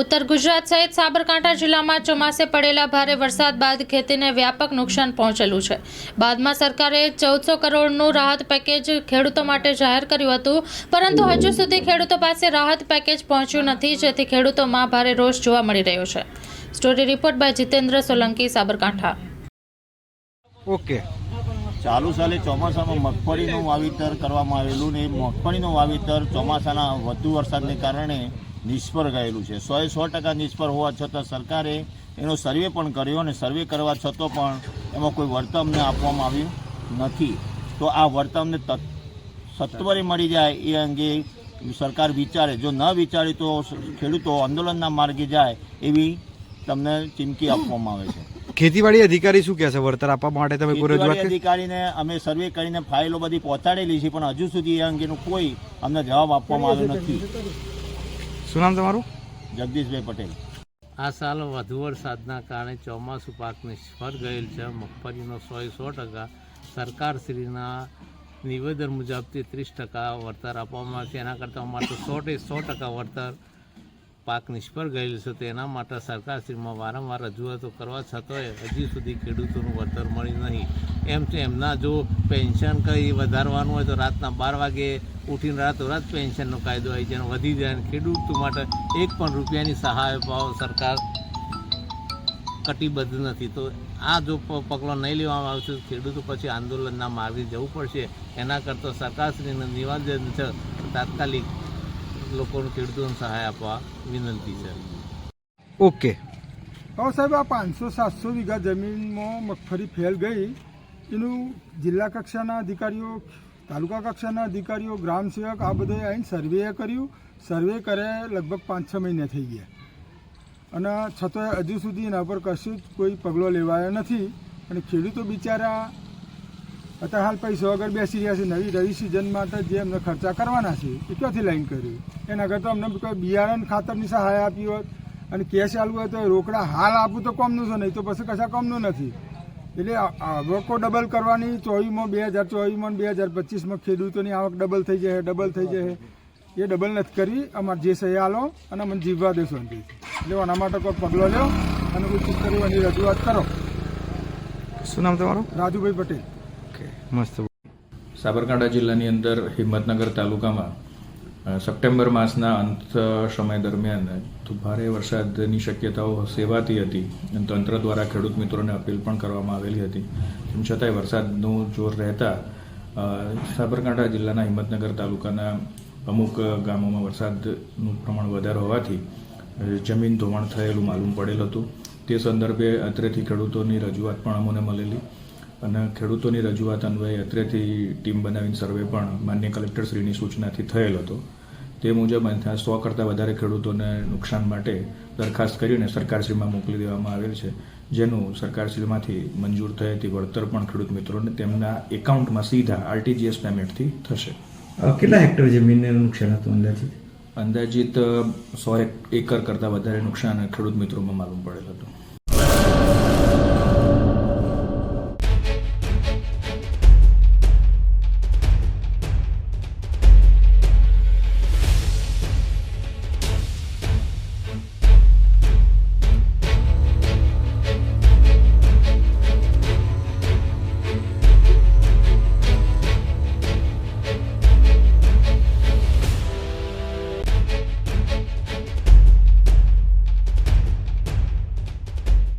ઉત્તર ગુજરાત સહિત સાબરકાંઠા જિલ્લામાં ચોમાસે પડેલા ભારે વરસાદ બાદ ખેતીને વ્યાપક નુકસાન પહોંચેલું છે. બાદમાં સરકારે ચૌદસો કરોડનું રાહત પેકેજ ખેડૂતો માટે જાહેર કર્યું હતું, પરંતુ હજુ સુધી ખેડૂતો પાસે રાહત પેકેજ પહોંચ્યું નથી, જેથી ખેડૂતોમાં ભારે રોષ જોવા મળી રહ્યો છે. Story report by Jitendra Solanki, Sabarkantha. Okay. ચાલુ સાલે ચોમાસામાં મગફળીનું વાવેતર કરવામાં આવેલું ને મગફળીનું વાવેતર ચોમાસાના વધુ વરસાદને કારણે નિષ્ફળ ગયેલું છે. સોએ સો ટકા નિષ્ફળ હોવા છતાં સરકારે એનો સર્વે પણ કર્યો અને સર્વે કરવા છતાં પણ એમાં કોઈ વર્તમને આપવામાં આવ્યું નથી. તો આ વર્તમને સત્વરે મળી જાય એ અંગે સરકાર વિચારે. જો ન વિચારે તો ખેડૂતો આંદોલનના માર્ગે જાય એવી તમને ચીમકી આપવામાં આવે છે. ખેતીવાડી અધિકારી શું કહે છે? વળતર આપવા માટે તમે કોઈ અધિકારીને અમે સર્વે કરીને ફાઇલો બધી પહોંચાડેલી છે પણ હજુ સુધી એ અંગેનું કોઈ અમને જવાબ આપવામાં આવ્યો નથી. શું નામ તમારું? જગદીશભાઈ પટેલ. આ સાલ વધુ વરસાદના કારણે ચોમાસું પાક નિષ્ફળ ગયેલ છે. મગફળીનો સો સો ટકા. સરકારશ્રીના નિવેદન મુજબ ત્રીસ ટકા વળતર આપવામાં આવે છે. એના કરતાં અમારે સો સો ટકા વળતર પાક નિષ્ફળ ગયેલ છે. તેના માટે સરકારશ્રીમાં વારંવાર રજૂઆતો કરવા છતાંય હજી સુધી ખેડૂતોનું વળતર મળ્યું નહીં. એમ છે એમના જો પેન્શન કંઈ વધારવાનું હોય તો રાતના બાર વાગે ઉઠીને રાતોરાત પેન્શનનો કાયદો આવી જાય અને વધી જાય અને ખેડૂત માટે એક પણ રૂપિયાની સહાય ભાવ સરકાર કટિબદ્ધ નથી. તો આ જો પ- પગલો નહીં લેવામાં આવશે તો ખેડૂતો પછી આંદોલનના માર્ગે જવું પડશે. એના કરતાં સરકારશ્રીને નિવેદન છે તાત્કાલિક લોકોને ખેડૂતોને સહાય આપવા વિનંતી છે. ઓકે. હવે સાહેબ આ પાંચસો સાતસો વીઘા જમીનમાં મગફળી ફેલ ગઈ. એનું જિલ્લા કક્ષાના અધિકારીઓ, તાલુકા કક્ષાના અધિકારીઓ, ગ્રામ સેવક, આ બધો આવીને સર્વે કર્યું. સર્વે કરે લગભગ પાંચ છ મહિના થઈ ગયા. અને છતાંય હજુ સુધી એના પર કશું જ કોઈ પગલો લેવાયો નથી. અને ખેડૂતો બિચારા અત્યારે હાલ પૈસા વગર બેસી રહ્યા છે. નવી રવિ સિઝન માટે જે એમને ખર્ચા કરવાના છે, એ ક્યાંથી લાઈન કર્યું? એના કરતાં અમને કોઈ બિયારણ ખાતરની સહાય આપી હોત અને કેશ આલવું હોય તો રોકડા હાલ આપવું તો કોમનું છે, નહીં તો પછી કશા કોમનું નથી. એટલે આ- આવકો ડબલ કરવાની ચોવીસમાં બે હજાર ચોવીસમાં બે હજાર પચીસમાં ખેડૂતોની આવક ડબલ થઈ જાય ડબલ થઈ જાય એ ડબલ નથી કરવી અમારે જે સહી આલો અને મને જીવવા દેશો એટલે આના માટે કોઈ પગલો લ્યો અને કોઈ ચૂક કરી એની રજૂઆત કરો. શું નામ તમારું? રાજુભાઈ પટેલ. ઓકે મસ્ત. સાબરકાંઠા જિલ્લાની અંદર હિંમતનગર તાલુકામાં સપ્ટેમ્બર માસના અંત સમય દરમિયાન ભારે વરસાદની શક્યતાઓ સેવાતી હતી. તંત્ર દ્વારા ખેડૂત મિત્રોને અપીલ પણ કરવામાં આવેલી હતી. તેમ છતાંય વરસાદનું જોર રહેતા સાબરકાંઠા જિલ્લાના હિંમતનગર તાલુકાના અમુક ગામોમાં વરસાદનું પ્રમાણ વધારે હોવાથી જમીન ધોવાણ થયેલું માલુમ પડેલ હતું. તે સંદર્ભે અત્રેથી ખેડૂતોની રજૂઆત પણ અમને મળેલી. અને ખેડૂતોની રજૂઆત અન્વયે અત્રેથી ટીમ બનાવીને સર્વે પણ માન્ય કલેક્ટરશ્રીની સૂચનાથી થયેલ હતો. તે મુજબ અહીંથી સો કરતાં વધારે ખેડૂતોને નુકસાન માટે દરખાસ્ત કરીને સરકારશ્રીમાં મોકલી દેવામાં આવેલ છે. જેનું સરકારશ્રીમાંથી મંજૂર થયેથી વળતર પણ ખેડૂત મિત્રોને તેમના એકાઉન્ટમાં સીધા આરટીજીએસ પેમેન્ટથી થશે. કેટલા હેક્ટર જમીનને નુકસાન હતું અંદાજિત? અંદાજિત સો એકર કરતાં વધારે નુકસાન ખેડૂત મિત્રોમાં માલુમ પડેલ હતું.